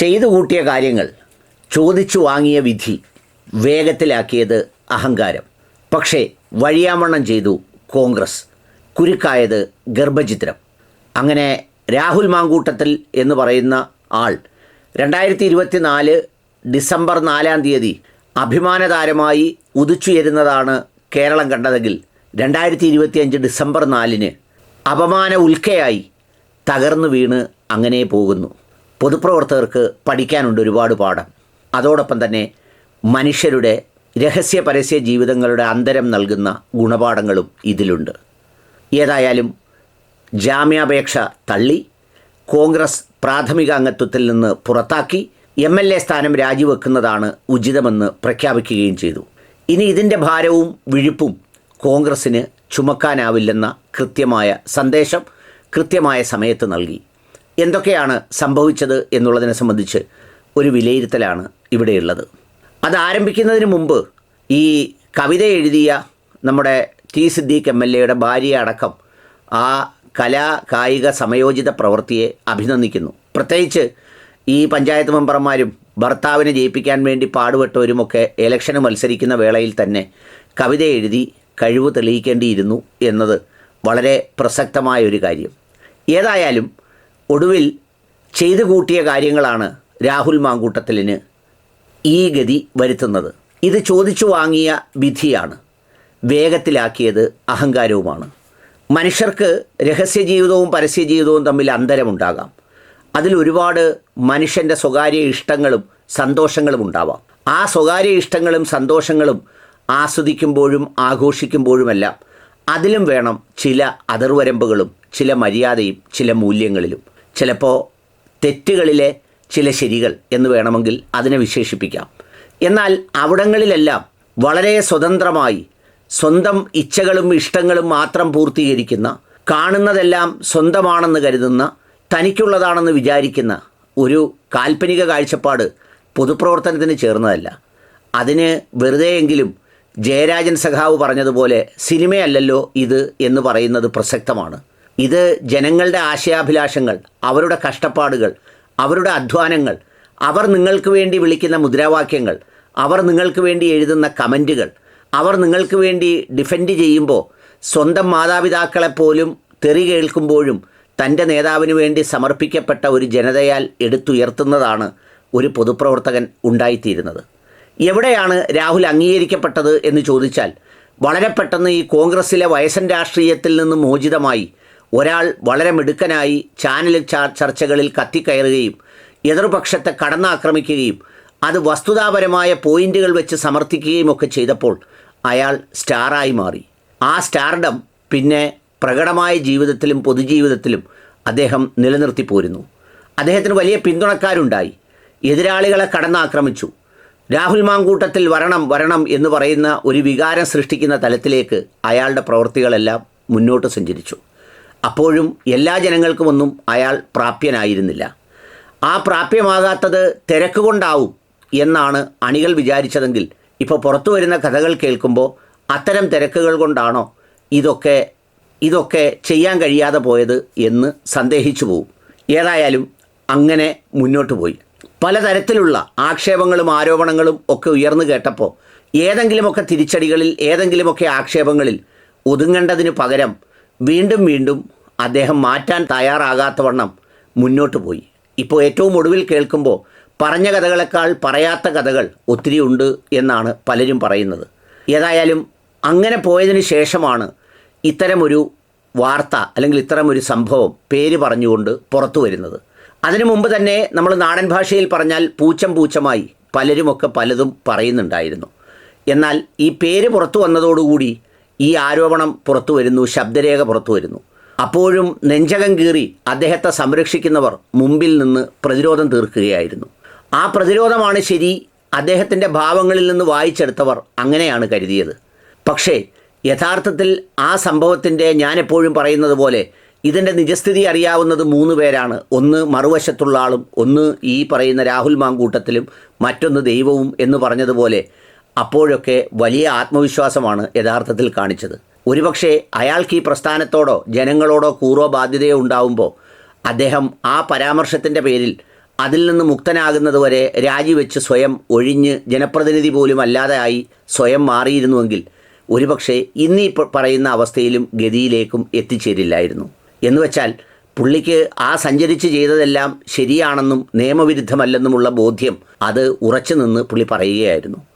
ചെയ്തു കൂട്ടിയ കാര്യങ്ങൾ ചോദിച്ചു വാങ്ങിയ വിധി വേഗത്തിലാക്കിയത് അഹങ്കാരം. പക്ഷേ വഴിയാമണ്ണം ചെയ്തു കോൺഗ്രസ് കുരുക്കായത് ഗർഭചിത്രം. അങ്ങനെ രാഹുൽ മാങ്കൂട്ടത്തിൽ എന്ന് പറയുന്ന ആൾ രണ്ടായിരത്തി ഇരുപത്തി നാല് ഡിസംബർ നാലാം തീയതി അഭിമാനതാരമായി ഉദിച്ചുയരുന്നതാണ് കേരളം കണ്ടതെങ്കിൽ രണ്ടായിരത്തി ഇരുപത്തിയഞ്ച് ഡിസംബർ നാലിന് അപമാന ഉൽക്കയായി തകർന്നു വീണ് അങ്ങനെ പോകുന്നു. പൊതുപ്രവർത്തകർക്ക് പഠിക്കാനുണ്ട് ഒരുപാട് പാഠം. അതോടൊപ്പം തന്നെ മനുഷ്യരുടെ രഹസ്യ പരസ്യ ജീവിതങ്ങളുടെ അന്തരം നൽകുന്ന ഗുണപാഠങ്ങളും ഇതിലുണ്ട്. ഏതായാലും ജാമ്യാപേക്ഷ തള്ളി കോൺഗ്രസ് പ്രാഥമിക അംഗത്വത്തിൽ നിന്ന് പുറത്താക്കി എം എൽ എ സ്ഥാനം രാജിവെക്കുന്നതാണ് ഉചിതമെന്ന് പ്രഖ്യാപിക്കുകയും ചെയ്തു. ഇനി ഇതിന്റെ ഭാരവും വിഴുപ്പും കോൺഗ്രസ്സിന് ചുമക്കാനാവില്ലെന്ന കൃത്യമായ സന്ദേശം കൃത്യമായ സമയത്ത് നൽകി. എന്തൊക്കെയാണ് സംഭവിച്ചത് എന്നുള്ളതിനെ സംബന്ധിച്ച് ഒരു വിലയിരുത്തലാണ് ഇവിടെയുള്ളത്. അത് ആരംഭിക്കുന്നതിന് മുമ്പ് ഈ കവിത എഴുതിയ നമ്മുടെ ടി സിദ്ദീഖ് എം എൽ എയുടെ ഭാര്യ അടക്കം ആ കലാ കായിക സമയോചിത പ്രവൃത്തിയെ അഭിനന്ദിക്കുന്നു. പ്രത്യേകിച്ച് ഈ പഞ്ചായത്ത് മെമ്പർമാരും ഭർത്താവിനെ ജയിപ്പിക്കാൻ വേണ്ടി പാടുപെട്ടവരുമൊക്കെ ഇലക്ഷന് മത്സരിക്കുന്ന വേളയിൽ തന്നെ കവിത എഴുതി കഴിവ് തെളിയിക്കേണ്ടിയിരുന്നു എന്നത് വളരെ പ്രസക്തമായ ഒരു കാര്യം. ഏതായാലും ഒടുവിൽ ചെയ്തു കൂട്ടിയ കാര്യങ്ങളാണ് രാഹുൽ മാങ്കൂട്ടത്തിലിന് ഈ ഗതി വരുത്തുന്നത്. ഇത് ചോദിച്ചു വാങ്ങിയ വിധിയാണ്. വേഗത്തിലാക്കിയത് അഹങ്കാരവുമാണ്. മനുഷ്യർക്ക് രഹസ്യ ജീവിതവും പരസ്യ ജീവിതവും തമ്മിൽ അന്തരമുണ്ടാകാം. അതിൽ ഒരുപാട് മനുഷ്യന്റെ സ്വകാര്യ ഇഷ്ടങ്ങളും സന്തോഷങ്ങളും ഉണ്ടാവാം. ആ സ്വകാര്യ ഇഷ്ടങ്ങളും സന്തോഷങ്ങളും ആസ്വദിക്കുമ്പോഴും ആഘോഷിക്കുമ്പോഴുമെല്ലാം അതിലും വേണം ചില അതിർവരമ്പുകളും ചില മര്യാദയും ചില മൂല്യങ്ങളിലും. ചിലപ്പോൾ തെറ്റുകളിലെ ചില ശരികൾ എന്ന് വേണമെങ്കിൽ അതിനെ വിശേഷിപ്പിക്കാം. എന്നാൽ അവിടങ്ങളിലെല്ലാം വളരെ സ്വതന്ത്രമായി സ്വന്തം ഇച്ഛകളും ഇഷ്ടങ്ങളും മാത്രം പൂർത്തീകരിക്കുന്ന കാണുന്നതെല്ലാം സ്വന്തമാണെന്ന് കരുതുന്ന തനിക്കുള്ളതാണെന്ന് വിചാരിക്കുന്ന ഒരു കാൽപ്പനിക കാഴ്ചപ്പാട് പൊതുപ്രവർത്തനത്തിന് ചേർന്നതല്ല. അതിന് വെറുതെയെങ്കിലും ജയരാജൻ സഖാവ് പറഞ്ഞതുപോലെ സിനിമയല്ലല്ലോ ഇത് എന്ന് പറയുന്നത് പ്രസക്തമാണ്. ഇത് ജനങ്ങളുടെ ആശയാഭിലാഷങ്ങൾ അവരുടെ കഷ്ടപ്പാടുകൾ അവരുടെ അധ്വാനങ്ങൾ അവർ നിങ്ങൾക്ക് വേണ്ടി വിളിക്കുന്ന മുദ്രാവാക്യങ്ങൾ അവർ നിങ്ങൾക്ക് വേണ്ടി എഴുതുന്ന കമന്റുകൾ അവർ നിങ്ങൾക്ക് വേണ്ടി ഡിഫെൻഡ് ചെയ്യുമ്പോൾ സ്വന്തം മാതാപിതാക്കളെപ്പോലും തെറി കേൾക്കുമ്പോഴും തന്റെ നേതാവിന് വേണ്ടി സമർപ്പിക്കപ്പെട്ട ഒരു ജനതയാൽ എടുത്തുയർത്തുന്നതാണ് ഒരു പൊതുപ്രവർത്തകൻ ഉണ്ടായിത്തീരുന്നത്. എവിടെയാണ് രാഹുൽ അംഗീകരിക്കപ്പെട്ടത് എന്ന് ചോദിച്ചാൽ വളരെ പെട്ടെന്ന് ഈ കോൺഗ്രസ്സിലെ വയസ്സൻ രാഷ്ട്രീയത്തിൽ നിന്ന് മോചിതമായി ഒരാൾ വളരെ മിടുക്കനായി ചാനൽ ചർച്ചകളിൽ കത്തിക്കയറുകയും എതിർപക്ഷത്തെ കടന്നാക്രമിക്കുകയും അത് വസ്തുതാപരമായ പോയിന്റുകൾ വെച്ച് സമർത്ഥിക്കുകയും ഒക്കെ ചെയ്തപ്പോൾ അയാൾ സ്റ്റാറായി മാറി. ആ സ്റ്റാർഡം പിന്നെ പ്രകടമായ ജീവിതത്തിലും പൊതുജീവിതത്തിലും അദ്ദേഹം നിലനിർത്തി പോരുന്നു. അദ്ദേഹത്തിന് വലിയ പിന്തുണക്കാരുണ്ടായി. എതിരാളികളെ കടന്നാക്രമിച്ചു. രാഹുൽ മാങ്കൂട്ടത്തിൽ വരണം വരണം എന്ന് പറയുന്ന ഒരു വികാരം സൃഷ്ടിക്കുന്ന തലത്തിലേക്ക് അയാളുടെ പ്രവൃത്തികളെല്ലാം മുന്നോട്ട് സഞ്ചരിച്ചു. അപ്പോഴും എല്ലാ ജനങ്ങൾക്കുമൊന്നും അയാൾ പ്രാപ്യനായിരുന്നില്ല. ആ പ്രാപ്യമാകാത്തത് തിരക്ക് കൊണ്ടാവും എന്നാണ് അണികൾ വിചാരിച്ചതെങ്കിൽ ഇപ്പോൾ പുറത്തു വരുന്ന കഥകൾ കേൾക്കുമ്പോൾ അത്തരം തിരക്കുകൾ കൊണ്ടാണോ ഇതൊക്കെ ഇതൊക്കെ ചെയ്യാൻ കഴിയാതെ പോയത് എന്ന് സന്ദേഹിച്ചു പോവും. ഏതായാലും അങ്ങനെ മുന്നോട്ട് പോയി. പലതരത്തിലുള്ള ആക്ഷേപങ്ങളും ആരോപണങ്ങളും ഒക്കെ ഉയർന്നു കേട്ടപ്പോൾ ഏതെങ്കിലുമൊക്കെ തിരിച്ചടികളിൽ ഏതെങ്കിലുമൊക്കെ ആക്ഷേപങ്ങളിൽ ഒതുങ്ങേണ്ടതിന് പകരം വീണ്ടും വീണ്ടും അദ്ദേഹം മാറ്റാൻ തയ്യാറാകാത്തവണ്ണം മുന്നോട്ട് പോയി. ഇപ്പോൾ ഏറ്റവും ഒടുവിൽ കേൾക്കുമ്പോൾ പറഞ്ഞ കഥകളെക്കാൾ പറയാത്ത കഥകൾ ഒത്തിരി ഉണ്ട് എന്നാണ് പലരും പറയുന്നത്. ഏതായാലും അങ്ങനെ പോയതിന് ശേഷമാണ് ഇത്തരമൊരു വാർത്ത അല്ലെങ്കിൽ ഇത്തരമൊരു സംഭവം പേര് പറഞ്ഞുകൊണ്ട് പുറത്തു വരുന്നത്. അതിനു മുമ്പ് തന്നെ നമ്മൾ നാടൻ ഭാഷയിൽ പറഞ്ഞാൽ പൂച്ചം പൂച്ചമായി പലരുമൊക്കെ പലതും പറയുന്നുണ്ടായിരുന്നു. എന്നാൽ ഈ പേര് പുറത്തു വന്നതോടുകൂടി ഈ ആരോപണം പുറത്തു വരുന്നു ശബ്ദരേഖ പുറത്തു വരുന്നു. അപ്പോഴും നെഞ്ചകം കീറി അദ്ദേഹത്തെ സംരക്ഷിക്കുന്നവർ മുമ്പിൽ നിന്ന് പ്രതിരോധം തീർക്കുകയായിരുന്നു. ആ പ്രതിരോധമാണ് ശരി അദ്ദേഹത്തിന്റെ ഭാവങ്ങളിൽ നിന്ന് വായിച്ചെടുത്തവർ അങ്ങനെയാണ് കരുതിയത്. പക്ഷേ യഥാർത്ഥത്തിൽ ആ സംഭവത്തിന്റെ ഞാനെപ്പോഴും പറയുന്നത് പോലെ ഇതിന്റെ നിജസ്ഥിതി അറിയാവുന്നത് മൂന്ന് പേരാണ്. ഒന്ന് മറുവശത്തുള്ള ആളും ഒന്ന് ഈ പറയുന്ന രാഹുൽ മാങ്കൂട്ടത്തിലും മറ്റൊന്ന് ദൈവവും എന്ന് പറഞ്ഞതുപോലെ അപ്പോഴൊക്കെ വലിയ ആത്മവിശ്വാസമാണ് യഥാർത്ഥത്തിൽ കാണിച്ചത്. ഒരുപക്ഷെ അയാൾക്ക് ഈ പ്രസ്ഥാനത്തോടോ ജനങ്ങളോടോ കൂറോ ബാധ്യതയോ ഉണ്ടാവുമ്പോൾ അദ്ദേഹം ആ പരാമർശത്തിന്റെ പേരിൽ അതിൽ നിന്ന് മുക്തനാകുന്നതുവരെ രാജിവെച്ച് സ്വയം ഒഴിഞ്ഞ് ജനപ്രതിനിധി പോലും അല്ലാതെയായി സ്വയം മാറിയിരുന്നുവെങ്കിൽ ഒരുപക്ഷെ ഇന്നീ പറയുന്ന അവസ്ഥയിലും ഗതിയിലേക്കും എത്തിച്ചേരില്ലായിരുന്നു. എന്നുവെച്ചാൽ പുള്ളിക്ക് ആ സഞ്ചരിച്ച് ചെയ്തതെല്ലാം ശരിയാണെന്നും നിയമവിരുദ്ധമല്ലെന്നുമുള്ള ബോധ്യം അത് ഉറച്ചു നിന്ന് പുള്ളി പറയുകയായിരുന്നു.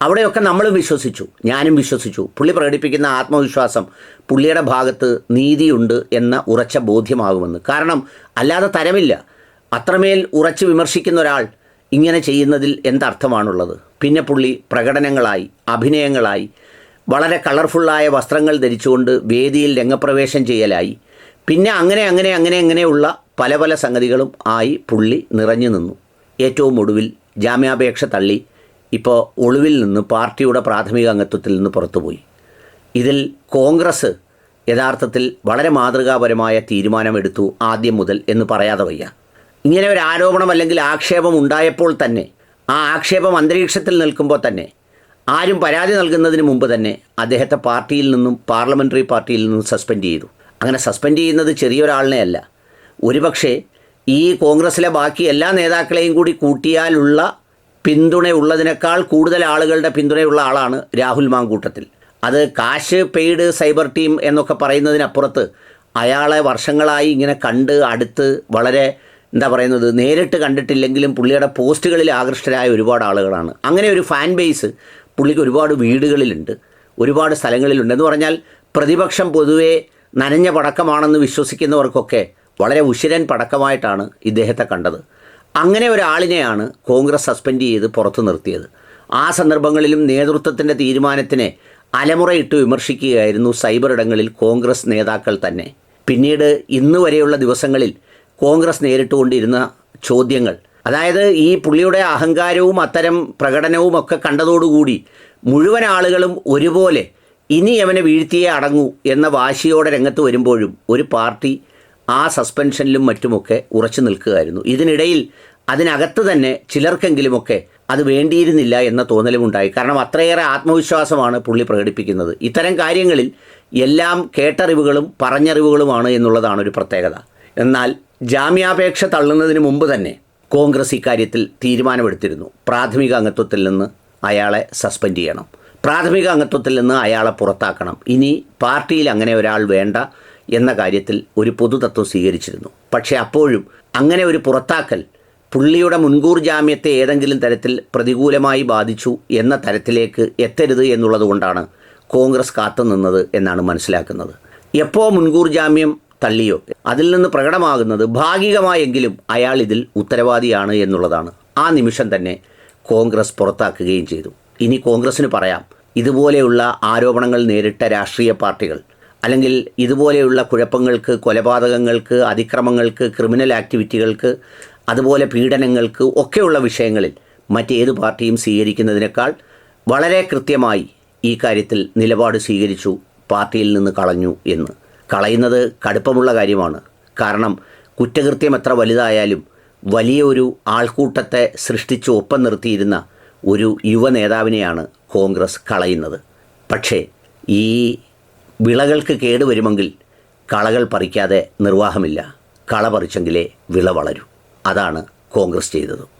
അവിടെയൊക്കെ നമ്മളും വിശ്വസിച്ചു ഞാനും വിശ്വസിച്ചു. പുള്ളി പ്രകടിപ്പിക്കുന്ന ആത്മവിശ്വാസം പുള്ളിയുടെ ഭാഗത്ത് നീതിയുണ്ട് എന്ന ഉറച്ച ബോധ്യമാകുമെന്ന്. കാരണം അല്ലാതെ തരമില്ല. അത്രമേൽ ഉറച്ച് വിമർശിക്കുന്ന ഒരാൾ ഇങ്ങനെ ചെയ്യുന്നതിൽ എന്തർത്ഥമാണുള്ളത്? പിന്നെ പുള്ളി പ്രകടനങ്ങളായി അഭിനയങ്ങളായി വളരെ കളർഫുള്ളായ വസ്ത്രങ്ങൾ ധരിച്ചുകൊണ്ട് വേദിയിൽ രംഗപ്രവേശം ചെയ്യലായി. പിന്നെ അങ്ങനെ അങ്ങനെ അങ്ങനെ അങ്ങനെയുള്ള പല പല സംഗതികളും ആയി പുള്ളി നിറഞ്ഞു നിന്നു. ഏറ്റവും ഒടുവിൽ ജാമ്യാപേക്ഷ തള്ളി ഇപ്പോൾ ഒളിവിൽ നിന്ന് പാർട്ടിയുടെ പ്രാഥമിക അംഗത്വത്തിൽ നിന്ന് പുറത്തുപോയി. ഇതിൽ കോൺഗ്രസ് യഥാർത്ഥത്തിൽ വളരെ മാതൃകാപരമായ തീരുമാനമെടുത്തു ആദ്യം മുതൽ എന്ന് പറയാതെ വയ്യ. ഇങ്ങനെ ഒരു ആരോപണം അല്ലെങ്കിൽ ആക്ഷേപം ഉണ്ടായപ്പോൾ തന്നെ ആ ആക്ഷേപം അന്തരീക്ഷത്തിൽ നിൽക്കുമ്പോൾ തന്നെ ആരും പരാതി നൽകുന്നതിന് മുമ്പ് തന്നെ അദ്ദേഹത്തെ പാർട്ടിയിൽ നിന്നും പാർലമെന്ററി പാർട്ടിയിൽ നിന്നും സസ്പെൻഡ് ചെയ്തു. അങ്ങനെ സസ്പെൻഡ് ചെയ്യുന്നത് ചെറിയൊരാളിനെ അല്ല. ഒരുപക്ഷെ ഈ കോൺഗ്രസിലെ ബാക്കി എല്ലാ നേതാക്കളെയും കൂടി കൂട്ടിയാലുള്ള പിന്തുണയുള്ളതിനേക്കാൾ കൂടുതൽ ആളുകളുടെ പിന്തുണയുള്ള ആളാണ് രാഹുൽ മാങ്കൂട്ടത്തിൽ. അത് കാശ് പെയ്ഡ് സൈബർ ടീം എന്നൊക്കെ പറയുന്നതിനപ്പുറത്ത് അയാളെ വർഷങ്ങളായി ഇങ്ങനെ കണ്ട് അടുത്ത് വളരെ എന്താ പറയുന്നത് നേരിട്ട് കണ്ടിട്ടില്ലെങ്കിലും പുള്ളിയുടെ പോസ്റ്റുകളിൽ ആകൃഷ്ടരായ ഒരുപാട് ആളുകളാണ്. അങ്ങനെ ഒരു ഫാൻ ബേസ് പുള്ളിക്ക് ഒരുപാട് വീടുകളിലുണ്ട് ഒരുപാട് സ്ഥലങ്ങളിലുണ്ട്. എന്ന് പറഞ്ഞാൽ പ്രതിപക്ഷം പൊതുവേ നനഞ്ഞ പടക്കമാണെന്ന് വിശ്വസിക്കുന്നവർക്കൊക്കെ വളരെ ഉശിരൻ പടക്കമായിട്ടാണ് ഇദ്ദേഹത്തെ കണ്ടത്. അങ്ങനെ ഒരാളിനെയാണ് കോൺഗ്രസ് സസ്പെൻഡ് ചെയ്ത് പുറത്തു നിർത്തിയത്. ആ സന്ദർഭങ്ങളിലും നേതൃത്വത്തിന്റെ തീരുമാനത്തിനെ അലമുറയിട്ട് വിമർശിക്കുകയായിരുന്നു സൈബർ ഇടങ്ങളിൽ കോൺഗ്രസ് നേതാക്കൾ തന്നെ. പിന്നീട് ഇന്ന് വരെയുള്ള ദിവസങ്ങളിൽ കോൺഗ്രസ് നേരിട്ടുകൊണ്ടിരുന്ന ചോദ്യങ്ങൾ അതായത് ഈ പുള്ളിയുടെ അഹങ്കാരവും അത്തരം പ്രകടനവും ഒക്കെ കണ്ടതോടുകൂടി മുഴുവൻ ആളുകളും ഒരുപോലെ ഇനി അവനെ വീഴ്ത്തിയേ അടങ്ങൂ എന്ന വാശിയോടെ രംഗത്ത് വരുമ്പോഴും ഒരു പാർട്ടി ആ സസ്പെൻഷനിലും മറ്റുമൊക്കെ ഉറച്ചു നിൽക്കുകയായിരുന്നു. ഇതിനിടയിൽ അതിനകത്ത് തന്നെ ചിലർക്കെങ്കിലുമൊക്കെ അത് വേണ്ടിയിരുന്നില്ല എന്ന തോന്നലുമുണ്ടായി. കാരണം അത്രയേറെ ആത്മവിശ്വാസമാണ് പുള്ളി പ്രകടിപ്പിക്കുന്നത്. ഇത്തരം കാര്യങ്ങളിൽ എല്ലാം കേട്ടറിവുകളും പറഞ്ഞറിവുകളുമാണ് എന്നുള്ളതാണ് ഒരു പ്രത്യേകത. എന്നാൽ ജാമ്യാപേക്ഷ തള്ളുന്നതിന് മുമ്പ് തന്നെ കോൺഗ്രസ് ഇക്കാര്യത്തിൽ തീരുമാനമെടുത്തിരുന്നു. പ്രാഥമിക അംഗത്വത്തിൽ നിന്ന് അയാളെ സസ്പെൻഡ് ചെയ്യണം. പ്രാഥമിക അംഗത്വത്തിൽ നിന്ന് അയാളെ പുറത്താക്കണം. ഇനി പാർട്ടിയിൽ അങ്ങനെ ഒരാൾ വേണ്ട. എന്ന കാര്യത്തിൽ ഒരു പൊതുതത്വം സ്വീകരിച്ചിരുന്നു. പക്ഷേ അപ്പോഴും അങ്ങനെ ഒരു പുറത്താക്കൽ പുള്ളിയുടെ മുൻകൂർ ജാമ്യത്തെ ഏതെങ്കിലും തരത്തിൽ പ്രതികൂലമായി ബാധിച്ചു എന്ന തരത്തിലേക്ക് എത്തരുത് എന്നുള്ളതുകൊണ്ടാണ് കോൺഗ്രസ് കാത്തുനിന്നത് എന്നാണ് മനസ്സിലാക്കുന്നത്. എപ്പോൾ മുൻകൂർ ജാമ്യം തള്ളിയോ? അതിൽ നിന്ന് പ്രകടമാകുന്നത് ഭാഗികമായെങ്കിലും അയാൾ ഇതിൽ ഉത്തരവാദിയാണ് എന്നുള്ളതാണ്. ആ നിമിഷം തന്നെ കോൺഗ്രസ് പുറത്താക്കുകയും ചെയ്തു. ഇനി കോൺഗ്രസ്സിന് പറയാം ഇതുപോലെയുള്ള ആരോപണങ്ങൾ നേരിട്ട രാഷ്ട്രീയ പാർട്ടികൾ അല്ലെങ്കിൽ ഇതുപോലെയുള്ള കുഴപ്പങ്ങൾക്ക് കൊലപാതകങ്ങൾക്ക് അതിക്രമങ്ങൾക്ക് ക്രിമിനൽ ആക്ടിവിറ്റികൾക്ക് അതുപോലെ പീഡനങ്ങൾക്ക് ഒക്കെയുള്ള വിഷയങ്ങളിൽ മറ്റേത് പാർട്ടിയും സ്വീകരിക്കുന്നതിനേക്കാൾ വളരെ കൃത്യമായി ഈ കാര്യത്തിൽ നിലപാട് സ്വീകരിച്ചു പാർട്ടിയിൽ നിന്ന് കളഞ്ഞു എന്ന്. കളയുന്നത് കടുപ്പമുള്ള കാര്യമാണ്. കാരണം കുറ്റകൃത്യം എത്ര വലുതായാലും വലിയൊരു ആൾക്കൂട്ടത്തെ സൃഷ്ടിച്ച് ഒപ്പം നിർത്തിയിരുന്ന ഒരു യുവ നേതാവിനെയാണ് കോൺഗ്രസ് കളയുന്നത്. പക്ഷേ ഈ വിളകൾക്ക് കേടുവരുമെങ്കിൽ കളകൾ പറിക്കാതെ നിർവാഹമില്ല. കള പറിച്ചെങ്കിലേ വിള വളരൂ. അതാണ് കോൺഗ്രസ് ചെയ്തത്.